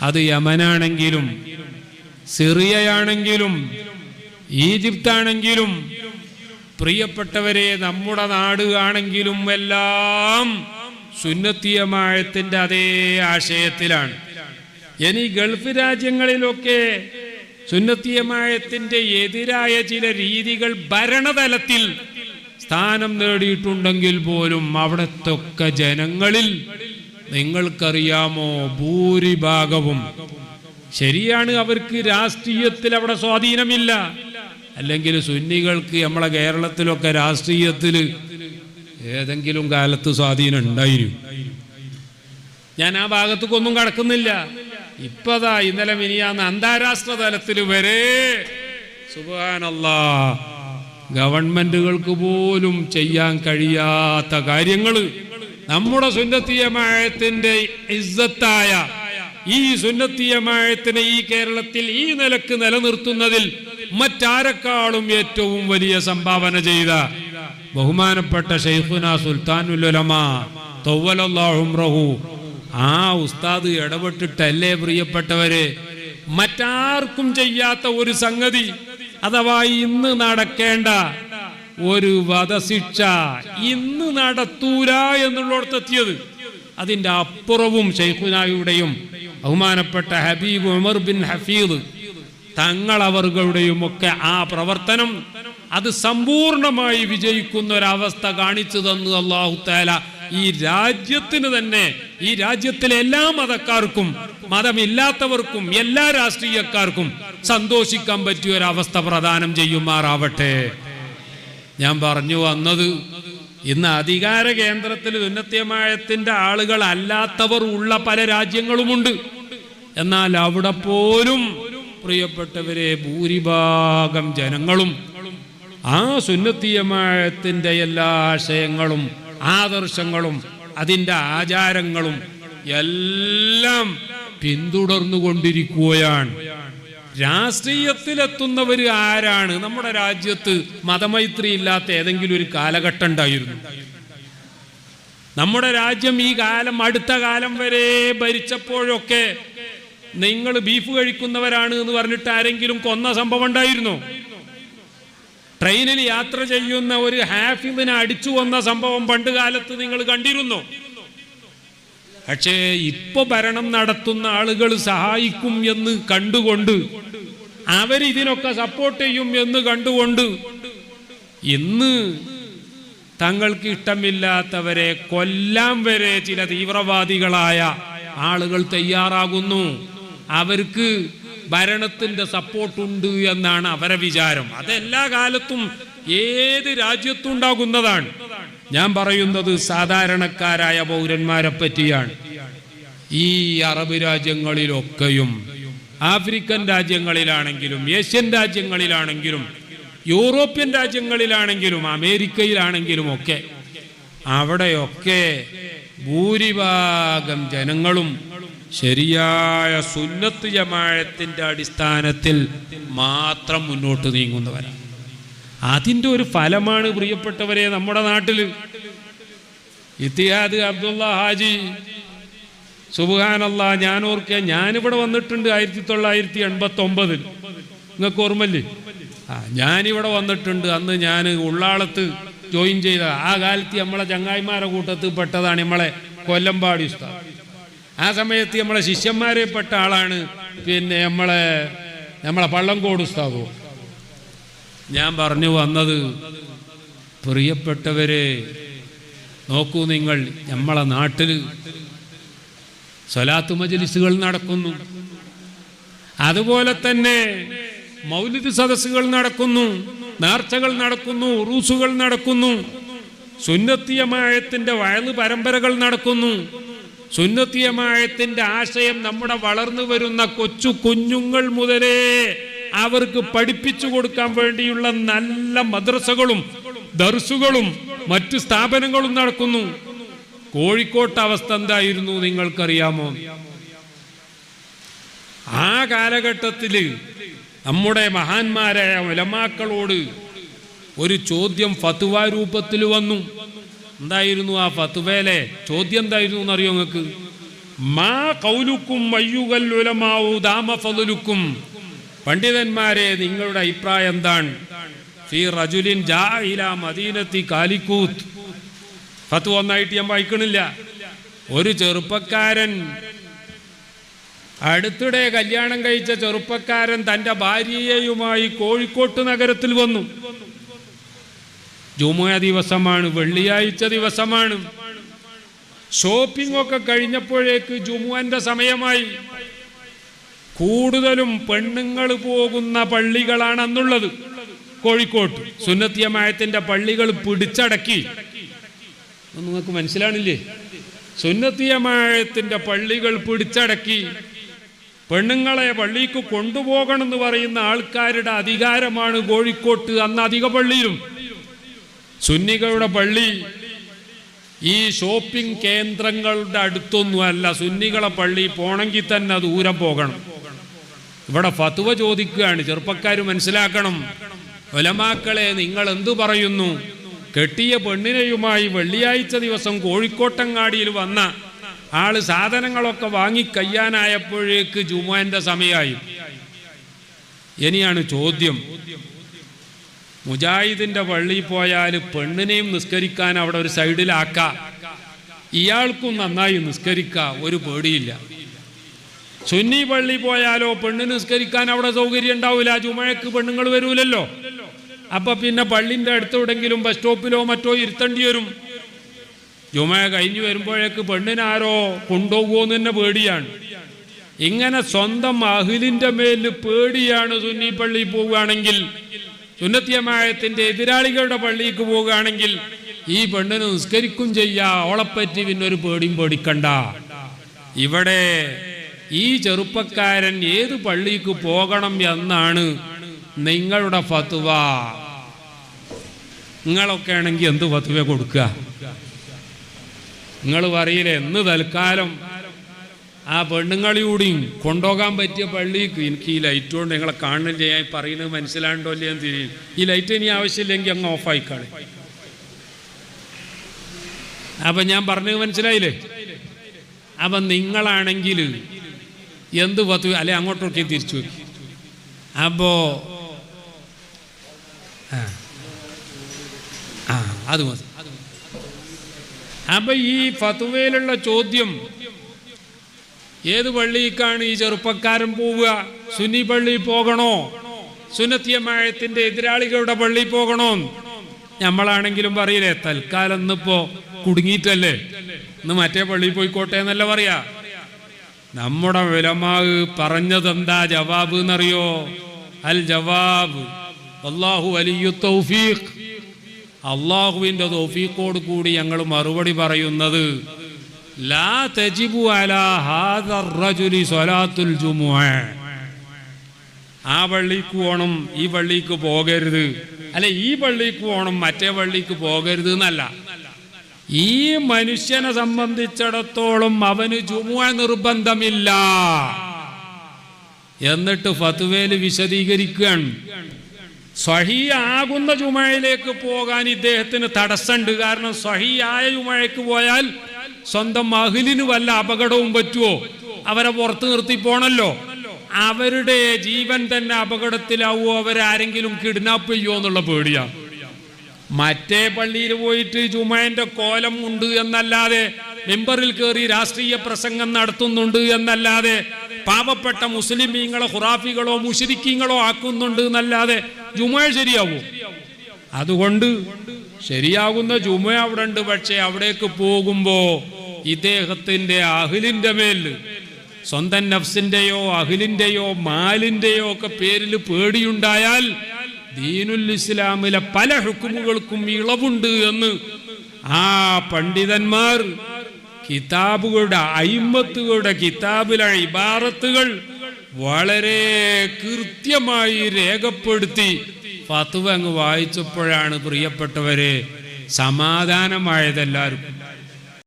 അത് യമനാണെങ്കിലും സിറിയയാണെങ്കിലും ഈജിപ്താണെങ്കിലും പ്രിയപ്പെട്ടവരെ നമ്മുടെ നാട് ആണെങ്കിലും എല്ലാം സുന്നത്തിയമായത്തിന്റെ അതേ ആശയത്തിലാണ്. ഇനി ഗൾഫ് രാജ്യങ്ങളിലൊക്കെ സുന്നത്തിയമായത്തിന്റെ എതിരായ ചില രീതികൾ ഭരണതലത്തിൽ സ്ഥാനം നേടിയിട്ടുണ്ടെങ്കിൽ പോലും അവിടത്തൊക്കെ ജനങ്ങളിൽ നിങ്ങൾക്കറിയാമോ? ഭൂരിഭാഗവും. ശരിയാണ് അവർക്ക് രാഷ്ട്രീയത്തിൽ അവിടെ സ്വാധീനമില്ല. അല്ലെങ്കിൽ സുന്നികൾക്ക് നമ്മളെ കേരളത്തിലൊക്കെ രാഷ്ട്രീയത്തിൽ ഏതെങ്കിലും കാലത്ത് സ്വാധീനം ഉണ്ടായിരുന്നു. ഞാൻ ആ ഭാഗത്തേക്കൊന്നും കടക്കുന്നില്ല. ഇപ്പതാ ഇന്നലെ മിനിയാന്ന് അന്താരാഷ്ട്ര തലത്തിൽ വരെ സുബാനല്ലാ ഗവൺമെന്റുകൾക്ക് പോലും ചെയ്യാൻ കഴിയാത്ത കാര്യങ്ങൾ നമ്മുടെ സുന്നത്തീയമായത്തിന്റെ ഇസ്സത്തായ ഈ സുന്നത്തീയമായത്തിനെ ഈ കേരളത്തിൽ ഈ നിലയ്ക്ക് നിലനിർത്തുന്നതിൽ മറ്റാരെക്കാളും ഏറ്റവും വലിയ സംഭാവന ചെയ്ത ബഹുമാനപ്പെട്ട ഷെയ്ഖുന സുൽത്താനുലമ തൊവ്വലല്ലാഹുംറഹു ആ ഉസ്താദ് ഇടപെട്ടിട്ടല്ലേ പ്രിയപ്പെട്ടവരെ? മറ്റാർക്കും ചെയ്യാത്ത ഒരു സംഗതി അഥവാ ഇന്ന് നടക്കേണ്ട ഒരു വധശിക്ഷ ഇന്ന് നടത്തൂല എന്നുള്ളിടത്തെത്തിയത് അതിന്റെ അപ്പുറവും ഷെയ്ഖുനായുടെയും ബഹുമാനപ്പെട്ട ഹബീബ് ഉമർ ബിൻ ഹഫീദ് തങ്ങളവറുകളുടെയും ഒക്കെ ആ പ്രവർത്തനം അത് സമ്പൂർണമായി വിജയിക്കുന്ന ഒരവസ്ഥ കാണിച്ചു തന്നു അള്ളാഹു താല ഈ രാജ്യത്തിന് തന്നെ ഈ രാജ്യത്തിലെ എല്ലാ മതക്കാർക്കും മതമില്ലാത്തവർക്കും എല്ലാ രാഷ്ട്രീയക്കാർക്കും സന്തോഷിക്കാൻ പറ്റിയ ഒരവസ്ഥ പ്രദാനം ചെയ്യുമാറാവട്ടെ. ഞാൻ പറഞ്ഞു വന്നത് ഇന്ന് അധികാര കേന്ദ്രത്തിൽ ഉന്നത്യമായത്തിന്റെ ആളുകൾ അല്ലാത്തവർ ഉള്ള പല രാജ്യങ്ങളുമുണ്ട്. എന്നാൽ അവിടെ പോലും പ്രിയപ്പെട്ടവരെ ഭൂരിഭാഗം ജനങ്ങളും ആ സുന്നത്തീയമായത്തിന്റെ എല്ലാ ആശയങ്ങളും ആദർശങ്ങളും അതിന്റെ ആചാരങ്ങളും എല്ലാം പിന്തുടർന്നുകൊണ്ടിരിക്കുകയാണ്. രാഷ്ട്രീയത്തിലെത്തുന്നവർ ആരാണ്? നമ്മുടെ രാജ്യത്ത് മതമൈത്രി ഇല്ലാത്ത ഏതെങ്കിലും ഒരു കാലഘട്ടം ഉണ്ടായിരുന്നു. നമ്മുടെ രാജ്യം ഈ കാലം അടുത്ത കാലം വരെ ഭരിച്ചപ്പോഴൊക്കെ നിങ്ങൾ ബീഫ് കഴിക്കുന്നവരാണ് എന്ന് പറഞ്ഞിട്ട് ആരെങ്കിലും കൊന്ന സംഭവം ഉണ്ടായിരുന്നോ? ട്രെയിനിൽ യാത്ര ചെയ്യുന്ന ഒരു ഹാഫിദിനെ അടിച്ചു വന്ന സംഭവം പണ്ട് കാലത്ത് നിങ്ങൾ കണ്ടിരുന്നോ? പക്ഷേ ഇപ്പൊ ഭരണം നടത്തുന്ന ആളുകൾ സഹായിക്കും എന്ന് കണ്ടുകൊണ്ട് അവരിതിനൊക്കെ സപ്പോർട്ട് ചെയ്യും എന്ന് കണ്ടുകൊണ്ട് ഇന്ന് തങ്ങൾക്ക് ഇഷ്ടമില്ലാത്തവരെ കൊല്ലാം വരെ ചില തീവ്രവാദികളായ ആളുകൾ തയ്യാറാകുന്നു. അവർക്ക് ഭരണത്തിന്റെ സപ്പോർട്ടുണ്ട് എന്നാണ് അവരെ വിചാരം. അതെല്ലാ കാലത്തും ഏത് രാജ്യത്തും ഉണ്ടാകുന്നതാണ്. ഞാൻ പറയുന്നത് സാധാരണക്കാരായ പൗരന്മാരെ പറ്റിയാണ്. ഈ അറബ് രാജ്യങ്ങളിലൊക്കെയും ആഫ്രിക്കൻ രാജ്യങ്ങളിലാണെങ്കിലും ഏഷ്യൻ രാജ്യങ്ങളിലാണെങ്കിലും യൂറോപ്യൻ രാജ്യങ്ങളിലാണെങ്കിലും അമേരിക്കയിലാണെങ്കിലും ഒക്കെ അവിടെയൊക്കെ ഭൂരിഭാഗം ജനങ്ങളും ശരിയായ സുന്നത്ത് ജമാഴത്തിന്റെ അടിസ്ഥാനത്തിൽ മാത്രം മുന്നോട്ട് നീങ്ങുന്നവരാണ്. അതിന്റെ ഒരു ഫലമാണ് പ്രിയപ്പെട്ടവരെ നമ്മുടെ നാട്ടിൽ ഇത്തിയാദ് അബ്ദുള്ള ഹാജി. സുബാനല്ല ഞാൻ ഓർക്കുക ഞാനിവിടെ വന്നിട്ടുണ്ട് ആയിരത്തി തൊള്ളായിരത്തി എൺപത്തി ഒമ്പതിൽ നിങ്ങൾക്ക് ഓർമ്മല്ലേ ആ ഞാനിവിടെ വന്നിട്ടുണ്ട് അന്ന് ഞാൻ ഉള്ളാളത്ത് ജോയിൻ ചെയ്ത ആ കാലത്ത് നമ്മളെ ചങ്ങായിമാരെ കൂട്ടത്തിൽ പെട്ടതാണ് നമ്മളെ കൊല്ലമ്പാടി ഉസ്താദ്. ആ സമയത്ത് നമ്മളെ ശിഷ്യന്മാരെ പെട്ട ആളാണ് പിന്നെ നമ്മളെ നമ്മളെ പള്ളംകോട് ഉസ്താദോ. ഞാൻ പറഞ്ഞു വന്നത് പ്രിയപ്പെട്ടവരെ നോക്കൂ നിങ്ങൾ നമ്മളെ നാട്ടിൽ സ്വലാത്ത് മജലിസുകൾ നടക്കുന്നു. അതുപോലെ തന്നെ മൗലിദ് സദസ്സുകൾ നടക്കുന്നു നേർച്ചകൾ നടക്കുന്നു ഉറൂസുകൾ നടക്കുന്നു സുന്നത്തിയമായത്തിന്റെ വയൽ പരമ്പരകൾ നടക്കുന്നു. സുന്നത്തിയമായത്തിന്റെ ആശയം നമ്മുടെ വളർന്നു വരുന്ന കൊച്ചു കുഞ്ഞുങ്ങൾ മുതലേ അവർക്ക് പഠിപ്പിച്ചു കൊടുക്കാൻ വേണ്ടിയുള്ള നല്ല മദ്രസകളും ദർസുകളും മറ്റു സ്ഥാപനങ്ങളും നടക്കുന്നു. കോഴിക്കോട്ട് അവസ്ഥ എന്തായിരുന്നു നിങ്ങൾക്കറിയാമോ? ആ കാലഘട്ടത്തിൽ നമ്മുടെ മഹാന്മാരായ ഉലമാക്കളോട് ഒരു ചോദ്യം ഫത്തുവ രൂപത്തിൽ വന്നു. എന്തായിരുന്നു ആ ഫത്തുവയിലെ ചോദ്യം എന്തായിരുന്നു എന്നറിയോ നിങ്ങൾക്ക്? മാ കൗലുക്കും വയ്യുകൽ ഉലമാവു ദാമഫലുക്കും പണ്ഡിതന്മാരെ നിങ്ങളുടെ അഭിപ്രായം എന്താണ്? ഫി റജുലിൻ മദീനത്തി കാലിക്കൂത്ത്. ഫത്ത് ഒന്നായിട്ട് ഞാൻ വായിക്കണില്ല. ഒരു ചെറുപ്പക്കാരൻ അടുത്തിടെ കല്യാണം കഴിച്ച ചെറുപ്പക്കാരൻ തന്റെ ഭാര്യയുമായി കോഴിക്കോട്ട് നഗരത്തിൽ വന്നു. ജുമുഅ ദിവസമാണ് വെള്ളിയാഴ്ച ദിവസമാണ്. ഷോപ്പിംഗ് ഒക്കെ കഴിഞ്ഞപ്പോഴേക്ക് ജുമുഅന്റെ സമയമായി. കൂടുതലും പെണ്ണുങ്ങൾ പോകുന്ന പള്ളികളാണ് അന്നുള്ളത് കോഴിക്കോട്ട് സുന്നത്തിയമായത്തിന്റെ പള്ളികൾ പിടിച്ചടക്കി. നിങ്ങൾക്ക് മനസ്സിലാണില്ലേ? സുന്നത്തിയമായത്തിന്റെ പള്ളികൾ പിടിച്ചടക്കി. പെണ്ണുങ്ങളെ പള്ളിക്ക് കൊണ്ടുപോകണം എന്ന് പറയുന്ന ആൾക്കാരുടെ അധികാരമാണ് കോഴിക്കോട്ട് അന്ന് അധിക പള്ളിയിലും. സുന്നികളുടെ പള്ളി ഈ ഷോപ്പിംഗ് കേന്ദ്രങ്ങളുടെ അടുത്തൊന്നുമല്ല. സുന്നികളെ പള്ളി പോണെങ്കിൽ തന്നെ ദൂരം പോകണം. ഇവിടെ ഫത്വ ചോദിക്കുകയാണ്. ചെറുപ്പക്കാർ മനസ്സിലാക്കണം. ഒലമാക്കളെ നിങ്ങൾ എന്തു പറയുന്നു? കെട്ടിയ പെണ്ണിനെയുമായി വെള്ളിയാഴ്ച ദിവസം കോഴിക്കോട്ടങ്ങാടിയിൽ വന്ന ആൾ സാധനങ്ങളൊക്കെ വാങ്ങി കയ്യാനായപ്പോഴേക്ക് ജുമാന്റെ സമയമായി. ഇനിയാണ് ചോദ്യം. മുജാഹിദിന്റെ പള്ളിയിൽ പോയാൽ പെണ്ണിനെയും നിസ്കരിക്കാൻ അവിടെ ഒരു സൈഡിലാക്ക. ഇയാൾക്കും നന്നായി നിസ്കരിക്ക. ഒരു പേടിയില്ല. സുന്നി പള്ളി പോയാലോ പെണ്ണ് നിസ്കരിക്കാൻ അവിടെ സൗകര്യം ഉണ്ടാവില്ല ജുമഴക്ക് പെണ്ണുങ്ങൾ വരൂലല്ലോ. അപ്പൊ പിന്നെ പള്ളിന്റെ അടുത്തെവിടെങ്കിലും ബസ് സ്റ്റോപ്പിലോ മറ്റോ ഇരുത്തേണ്ടി വരും. ജുമ കഴിഞ്ഞു വരുമ്പോഴേക്ക് പെണ്ണിനാരോ കൊണ്ടുപോകുമെന്ന് തന്നെ പേടിയാണ്. ഇങ്ങനെ സ്വന്തം അഹിലിന്റെ മേലിൽ പേടിയാണ് സുന്നി പള്ളി പോവുകയാണെങ്കിൽ സുന്നത്യമായത്തിന്റെ എതിരാളികളുടെ പള്ളിക്ക് പോവുകയാണെങ്കിൽ ഈ പെണ്ണിന് നിസ്കരിക്കും ചെയ്യാ ഓളപ്പറ്റി പിന്നെ ഒരു പേടിയും പേടിക്കണ്ട. ഇവിടെ ഈ ചെറുപ്പക്കാരൻ ഏത് പള്ളിക്ക് പോകണം എന്നാണ് നിങ്ങളുടെ ഫത്വ. നിങ്ങളൊക്കെ ആണെങ്കിൽ എന്ത് ഫത്വ കൊടുക്കുക? നിങ്ങൾ പറയില്ലേ എന്ന് തൽക്കാലം ആ പെണ്ണുങ്ങളിലൂടെയും കൊണ്ടുപോകാൻ പറ്റിയ പള്ളിക്ക് എനിക്ക് ഈ ലൈറ്റ് കൊണ്ട് നിങ്ങളെ കാണുന്നില്ല. ഞാൻ പറയുന്നത് മനസ്സിലാണ്ടോ ഇല്ലേ തിരിയും ഈ ലൈറ്റ് ഇനി ആവശ്യമില്ലെങ്കിൽ അങ്ങ് ഓഫായിക്കാളെ അപ്പൊ ഞാൻ പറഞ്ഞത് മനസ്സിലായില്ലേ? അപ്പൊ നിങ്ങളാണെങ്കിൽ എന്ത് പത്ത് അല്ലെ അങ്ങോട്ടൊക്കെ തിരിച്ചു. അപ്പോ ആ. ആ അത് മതി. അപ്പൊ ഈ ഫതുവയിലുള്ള ചോദ്യം ഏത് പള്ളിക്കാണ് ഈ ചെറുപ്പക്കാരൻ പോവുക? സുന്നി പള്ളി പോകണോ? സുന്നത്തിയമായത്തിന്റെ എതിരാളികളുടെ പള്ളി പോകണോ? നമ്മളാണെങ്കിലും പറയില്ലേ തൽക്കാലം ഇന്നിപ്പോ കുടുങ്ങിയിട്ടല്ലേ? ഇന്ന് മറ്റേ പള്ളിയിൽ പോയിക്കോട്ടെ എന്നല്ല പറയാ. നമ്മുടെ വിലമാവ് പറഞ്ഞതെന്താ ജവാബ് എന്നറിയോ? അൽ ജവാബ് അള്ളാഹു വലിയ തൗഫീഖ്. അള്ളാഹുവിന്റെ തൗഫീഖോട് കൂടി ഞങ്ങൾ മറുപടി പറയുന്നത് ലാ തജിബു അലാ ഹാദർ റജുലി സ്വലാത്തുൽ ജുമുഅ. ആ പള്ളിക്ക് പോകണം ഈ പള്ളിക്ക് പോകരുത്. അല്ലെ ഈ പള്ളിക്ക് പോകണം മറ്റേ പള്ളിക്ക് പോകരുത് എന്നല്ല. ഈ മനുഷ്യനെ സംബന്ധിച്ചിടത്തോളം അവന് ചുമ നിർബന്ധമില്ല. എന്നിട്ട് ഫത്വേൽ വിശദീകരിക്കുകയാണ്. സ്വഹിയാകുന്ന ചുമയിലേക്ക് പോകാൻ ഇദ്ദേഹത്തിന് തടസ്സമുണ്ട്. കാരണം സ്വഹിയായ ചുമയ്ക്ക് പോയാൽ സ്വന്തം മഹിലിന് വല്ല അപകടവും പറ്റുമോ അവരെ പുറത്തു നിർത്തി പോണല്ലോ. അവരുടെ ജീവൻ തന്നെ അപകടത്തിലാവോ അവരാരെങ്കിലും കിഡ്നാപ്പ് ചെയ്യുമോ എന്നുള്ള പേടിയാ. മറ്റേ പള്ളിയിൽ പോയിട്ട് ജുമാന്റെ കോലം ഉണ്ട് എന്നല്ലാതെ മെമ്പറിൽ കയറി രാഷ്ട്രീയ പ്രസംഗം നടത്തുന്നുണ്ട് എന്നല്ലാതെ പാവപ്പെട്ട മുസ്ലിമീങ്ങളോ ഖുറാഫികളോ മുഷിരിക്കീങ്ങളോ ആക്കുന്നുണ്ട് എന്നല്ലാതെ ജുമ ശരിയാവൂ? അതുകൊണ്ട് ശരിയാകുന്ന ജുമ അവിടെ ഉണ്ട്. പക്ഷെ അവിടേക്ക് പോകുമ്പോ ഇദ്ദേഹത്തിന്റെ അഹിലിന്റെ മേൽ സ്വന്തം നഫ്സിന്റെയോ അഹിലിന്റെയോ മാലിന്റെയോ ഒക്കെ പേരിൽ പേടിയുണ്ടായാൽ ദീനുൽ ഇസ്ലാമിലെ പല ഹുക്കുമുകൾക്കും ഇളവുണ്ട് എന്ന് ആ പണ്ഡിതന്മാർ കിതാബുകളുടെ അയിമത്തുകളുടെ കിതാബിലെ ഇബാറത്തുകൾ വളരെ കൃത്യമായി രേഖപ്പെടുത്തി ഫത്തുവ അങ്ങ് വായിച്ചപ്പോഴാണ് പ്രിയപ്പെട്ടവരെ സമാധാനമായതെല്ലാവർക്കും.